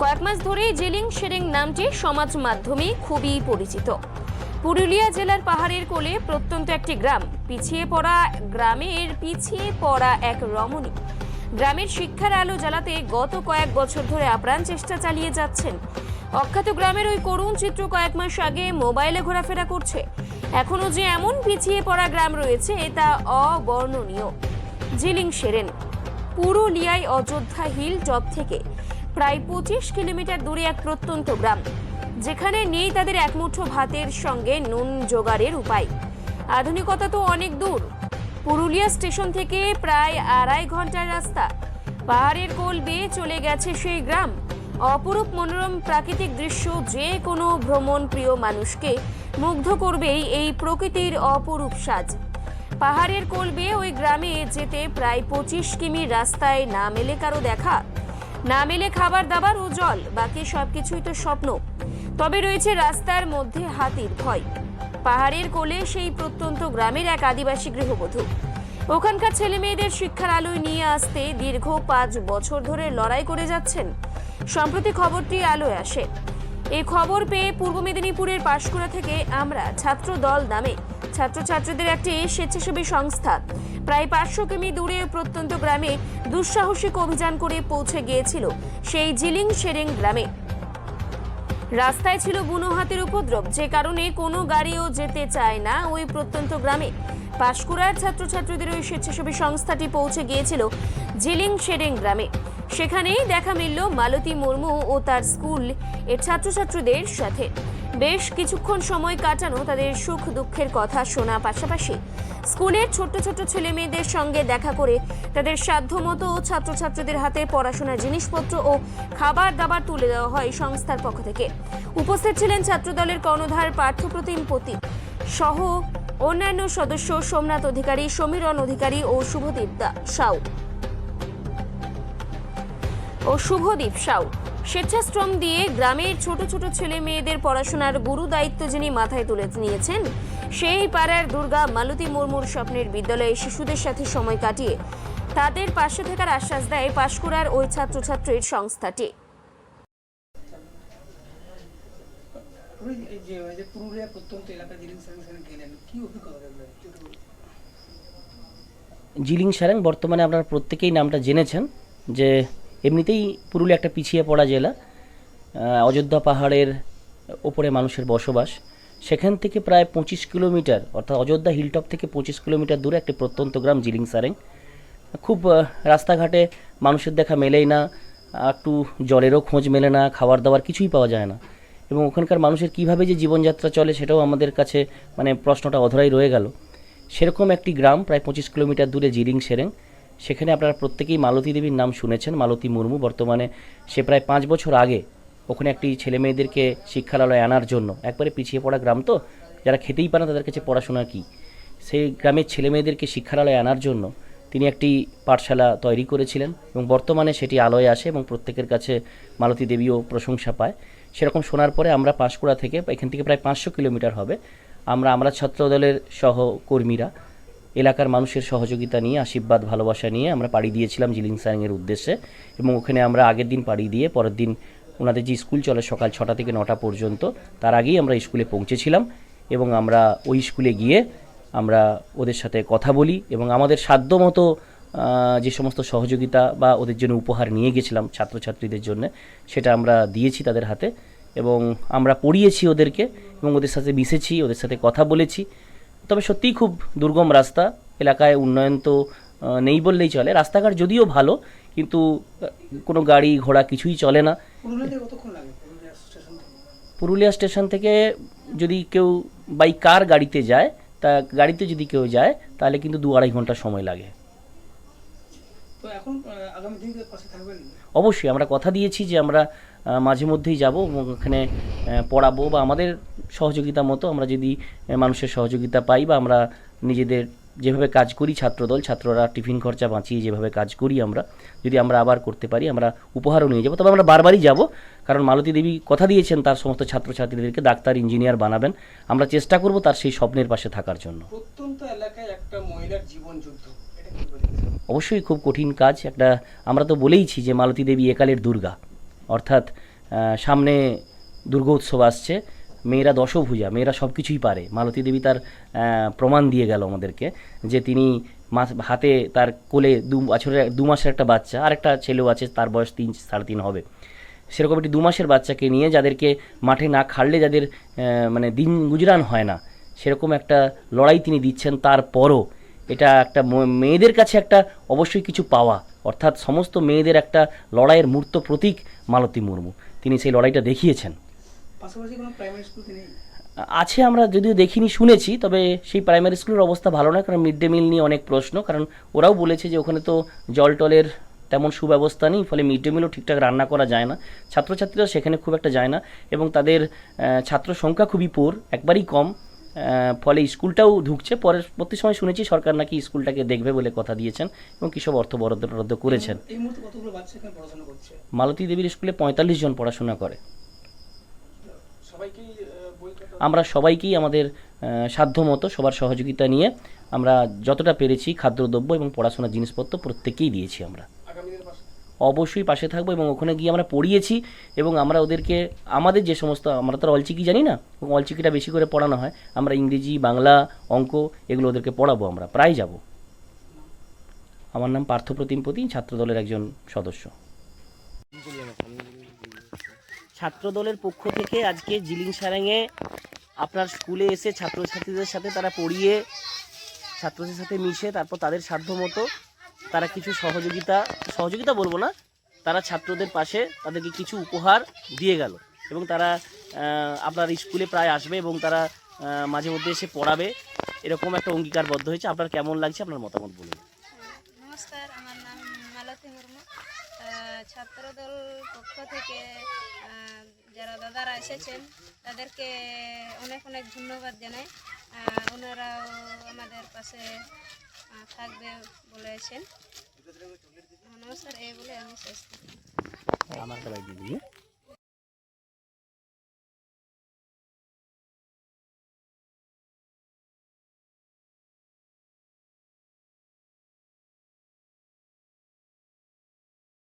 কয়েক মাস ধরেই জেলিং শেরেং নামটি সমাজ মাধ্যমে খুবই পরিচিত। পুরুলিয়া জেলার পাহাড়ের কোলে প্রত্যন্ত একটি গ্রাম, পিছিয়ে পড়া গ্রামের পিছিয়ে পড়া এক রমণী। গ্রামের শিক্ষার আলো জ্বালাতে গত কয়েক বছর ধরে আপ্রাণ চেষ্টা চালিয়ে যাচ্ছেন। অখ্যাত গ্রামের ওই করুণ চিত্র কয়েক মাস আগে মোবাইলে ঘোরাফেরা করছে। এখনও যে এমন পিছিয়ে পড়া গ্রাম রয়েছে, তা অবর্ণনীয়। জিলিং সেরেন পুরুলিয়ায় অযোধ্যা হিল টপ থেকে প্রায় পঁচিশ কিলোমিটার দূরে এক প্রত্যন্ত গ্রাম। যেখানে নেই তাদের একমুঠো ভাতের সঙ্গে নুন জোগাড়ের উপায়। আধুনিকতা তো অনেক দূর। পুরুলিয়া স্টেশন থেকে প্রায় আড়াই ঘণ্টার রাস্তা। পাহাড়ের কোল বেয়ে চলে গেছে সেই গ্রাম। অপরূপ মনোরম প্রাকৃতিক দৃশ্য যে কোনো ভ্রমণ প্রিয় মানুষকে মুগ্ধ করবেই এই প্রকৃতির অপরূপ সাজ। পাহাড়ের কোল বেয়ে ওই গ্রামে যেতে প্রায় পঁচিশ কিমি রাস্তায় না মেলে কারও দেখা। না মেলে খাবার দাবার ও জল, বাকি সবকিছুই তো স্বপ্ন। তবে রয়েছে রাস্তার মধ্যে হাতির ভয়। পাহাড়ের কোলে সেই প্রত্যন্ত গ্রামের এক আদিবাসী গৃহবধূ। ওখানকার ছেলে মেয়েদের শিক্ষার আলোয় নিয়ে আসতে দীর্ঘ পাঁচ বছর ধরে লড়াই করে যাচ্ছেন। সম্প্রতি খবরটি আলোয় আসে। এই খবর পেয়ে পূর্ব মেদিনীপুরের পাশকুড়া থেকে আমরা ছাত্র দল নামে ছাত্রছাত্রীদের একটি স্বেচ্ছাসেবী সংস্থা। প্রায় পাঁচশো কিমি দূরে প্রত্যন্ত গ্রামে দুঃসাহসিক অভিযান করে পৌঁছে গিয়েছিল সেই জিলিং শেরেং গ্রামে। রাস্তায় ছিল বুনো হাতের উপদ্রব, যে কারণে কোনো গাড়িও যেতে চায় না ওই প্রত্যন্ত গ্রামে। পাশকুড়ার ছাত্রছাত্রীদের ওই স্বেচ্ছাসেবী সংস্থাটি পৌঁছে গিয়েছিল জিলিং শেরেং গ্রামে। সেখানেই দেখা মিলল মালতী মুর্মু ও তার স্কুলের ছাত্রছাত্রীদের সাথে। বেশ কিছুক্ষণ সময় কাটানো তাদের সুখ দুঃখের কথা শোনা পাশাপাশি স্কুলের ছোট্ট ছোট্ট ছেলে মেয়েদের সঙ্গে দেখা করে তাদের সাধ্যমতো ছাত্রছাত্রীদের হাতে পড়াশোনার জিনিসপত্র ও খাবার দাবার তুলে দেওয়া হয় সংস্থার পক্ষ থেকে। উপস্থিত ছিলেন ছাত্রদলের কর্ণধার পার্থপ্রতিম পতি সহ অন্যান্য সদস্য সোমনাথ অধিকারী, সমীরণ অধিকারী ও শুভদীপ সাউ। ও শুভদীপ সাউ। স্বেচ্ছাশ্রম দিয়ে গ্রামের ছোট ছোট ছেলে মেয়েদের পড়াশোনার গুরু দায়িত্ব যিনি মাথায় তুলে নিয়েছেন সেই পাড়ার দুর্গা মালতী মুর্মুর স্বপ্নের বিদ্যালয়ে শিশুদের সাথে সময় কাটিয়ে তাদের পাশে থাকার আশ্বাস দেয় পাশকুড়ার ওই ছাত্রছাত্রীর সংস্থাটি। জিলিং সারেং বর্তমানে আপনারা প্রত্যেকেই নামটা জেনেছেন যে এমনিতেই পুরুলিয়া একটা পিছিয়ে পড়া জেলা অযোধ্যা পাহাড়ের ওপরে মানুষের বসবাস। সেখান থেকে প্রায় পঁচিশ কিলোমিটার, অর্থাৎ অযোধ্যা হিলটপ থেকে পঁচিশ কিলোমিটার দূরে একটি প্রত্যন্ত গ্রাম জিলিং সারেং খুব রাস্তাঘাটে মানুষের দেখা মেলেই না, একটু জলেরও খোঁজ মেলে না খাবার দাবার কিছুই পাওয়া যায় না। এবং ওখানকার মানুষের কীভাবে যে জীবনযাত্রা চলে সেটাও আমাদের কাছে মানে প্রশ্নটা অধরাই রয়ে গেল। সেরকম একটি গ্রাম, প্রায় পঁচিশ কিলোমিটার দূরে জিরিং সেরেং সেখানে আপনারা প্রত্যেকেই মালতী দেবীর নাম শুনেছেন, মালতী মুর্মু। বর্তমানে সে প্রায় পাঁচ বছর আগে ওখানে একটি ছেলে মেয়েদেরকে শিক্ষালয়ে আনার জন্য, একবারে পিছিয়ে পড়া গ্রাম তো, যারা খেতেই পারে তাদের কাছে পড়াশোনা কী? সেই গ্রামের ছেলে মেয়েদেরকে শিক্ষালয়ে আনার জন্য তিনি একটি পাঠশালা তৈরি করেছিলেন এবং বর্তমানে সেটি আলোয় আসে এবং প্রত্যেকের কাছে মালতী দেবীও প্রশংসা পায়। সেরকম শোনার পরে আমরা পাঁশকুড়া থেকে, এখান থেকে প্রায় পাঁচশো কিলোমিটার হবে। আমরা আমরা ছাত্রদলের সহকর্মীরা এলাকার মানুষের সহযোগিতা নিয়ে, আশীর্বাদ, ভালোবাসা নিয়ে আমরা পাড়ি দিয়েছিলাম জিলিং সাইংয়ের উদ্দেশ্যে এবং ওখানে আমরা আগের দিন পাড়ি দিয়ে পরের দিন ওনাদের যে স্কুল চলে সকাল ছটা থেকে নটা পর্যন্ত, তার আগেই আমরা স্কুলে পৌঁছেছিলাম এবং আমরা ওই স্কুলে গিয়ে আমরা ওদের সাথে কথা বলি এবং আমাদের সাধ্য মতো যে সমস্ত সহযোগিতা বা ওদের জন্য উপহার নিয়ে গেছিলাম ছাত্রছাত্রীদের জন্য, সেটা আমরা দিয়েছি তাদের হাতে এবং আমরা পড়িয়েছি ওদেরকে এবং ওদের সাথে মিশেছি, ওদের সাথে কথা বলেছি। তবে সত্যিই খুব দুর্গম রাস্তা। এলাকায় উন্নয়ন তো নেই বললেই চলে। রাস্তাঘাট যদিও ভালো কিন্তু কোনো গাড়ি ঘোড়া কিছুই চলে না। পুরুলিয়া স্টেশন থেকে? যদি কেউ বাই কার গাড়িতে যায় তা গাড়িতে যদি কেউ যায় তাহলে কিন্তু দু আড়াই ঘণ্টা সময় লাগে। তো এখন আগামী দিনকে পাশে থাকবেন অবশ্যই আমরা কথা দিয়েছি যে আমরা মাঝে মধ্যেই যাব এবং ওখানে পড়াবো বা আমাদের সহযোগিতা মতো আমরা যদি মানুষের সহযোগিতা পাই বা আমরা নিজেদের যেভাবে কাজ করি ছাত্রদল ছাত্ররা টিফিন খরচা বাঁচিয়ে যেভাবে কাজ করি আমরা যদি আমরা আবার করতে পারি আমরা উপহারও নিয়ে যাব। তবে আমরা বারবারই যাব কারণ মালতী দেবী কথা দিয়েছেন তার সমস্ত ছাত্রছাত্রীদেরকে ডাক্তার ইঞ্জিনিয়ার বানাবেন। আমরা চেষ্টা করব তার সেই স্বপ্নের পাশে থাকার জন্য। প্রত্যন্ত এলাকায় একটা মহিলার জীবন যুদ্ধ এটা কি অবশ্যই খুব কঠিন কাজ। একটা আমরা তো বলেইছি যে মালতী দেবী একালের দুর্গা। অর্থাৎ সামনে দুর্গোৎসব আসছে, মেয়েরা দশভূজা, মেয়েরা সব কিছুই পারে। মালতী দেবী তার প্রমাণ দিয়ে গেল আমাদেরকে যে তিনি হাতে তার কোলে দু বছরের, দু মাসের একটা বাচ্চা আর একটা ছেলেও আছে, তার বয়স তিন, সাড়ে তিন হবে। সেরকম একটি দু মাসের বাচ্চাকে নিয়ে যাদেরকে মাঠে না খাড়লে যাদের মানে দিন গুজরান হয় না, সেরকম একটা লড়াই তিনি দিচ্ছেন তারপরও। এটা একটা মেয়েদের কাছে একটা অবশ্যই কিছু পাওয়া। অর্থাৎ সমস্ত মেয়েদের একটা লড়াইয়ের মূর্ত প্রতীক মালতী মুর্মু। তিনি সেই লড়াইটা দেখিয়েছেন। আছে আমরা যদিও দেখিনি শুনেছি তবে সেই প্রাইমারি স্কুলের অবস্থা ভালো না কারণ মিড ডে মিল নিয়ে অনেক প্রশ্ন। কারণ ওরাও বলেছে যে ওখানে তো জল টলের তেমন সুব্যবস্থা নেই ফলে মিড ডে মিলও ঠিকঠাক রান্না করা যায় না। ছাত্রছাত্রীরা সেখানে খুব একটা যায় না এবং তাদের ছাত্র সংখ্যা খুবই পোর একবারই কম। ফলে স্কুলটাও ঢুকছে। পরবর্তী সময় শুনেছি সরকার নাকি স্কুলটাকে দেখবে বলে কথা দিয়েছেন এবং কিসব অর্থ বরাদ্দ টরাদ্দ করেছেন। মালতী দেবীর স্কুলে পঁয়তাল্লিশ জন পড়াশোনা করে। আমরা সবাইকেই আমাদের সাধ্যমতো সবার সহযোগিতা নিয়ে আমরা যতটা পেরেছি খাদ্যদ্রব্য এবং পড়াশোনার জিনিসপত্র প্রত্যেকেই দিয়েছি আমরা। অবশ্যই পাশে থাকব এবং ওখানে গিয়ে আমরা পড়িয়েছি এবং আমরা ওদেরকে, আমাদের যে সমস্ত, আমরা তো অলচিকি জানি না অলচিকিটা বেশি করে পড়ানো হয়, আমরা ইংরেজি, বাংলা, অঙ্ক এগুলো ওদেরকে পড়াবো আমরা, প্রায় যাব। আমার নাম পার্থপ্রতিম প্রতি ছাত্রদলের একজন সদস্য। ছাত্রদলের পক্ষ থেকে আজকে জিলিং সারাঙে আপনার স্কুলে এসে ছাত্রছাত্রীদের সাথে তারা পড়িয়ে, ছাত্রদের সাথে মিশে তারপর তাদের সাধ্য মতো তারা কিছু সহযোগিতা সহযোগিতা বলব না, তারা ছাত্রদের পাশে তাদেরকে কিছু উপহার দিয়ে গেল এবং তারা আপনার স্কুলে প্রায় আসবে এবং তারা মাঝে মধ্যে এসে পড়াবে। এরকম একটা অঙ্গীকারবদ্ধ হয়েছে। আপনার কেমন লাগছে? আপনার মতামত বলুন। নমস্কার, আমার নাম মালতী মুর্মু। ছাত্রদল পক্ষ থেকে যারা দাদারা এসেছেন, তাদেরকে অনেক অনেক ধন্যবাদ জানাই। ওনারাও আমাদের পাশে থাকবে বলেছেন নমস্কার এই বলে আমি শেষ। আমার বেলায় দিয়ে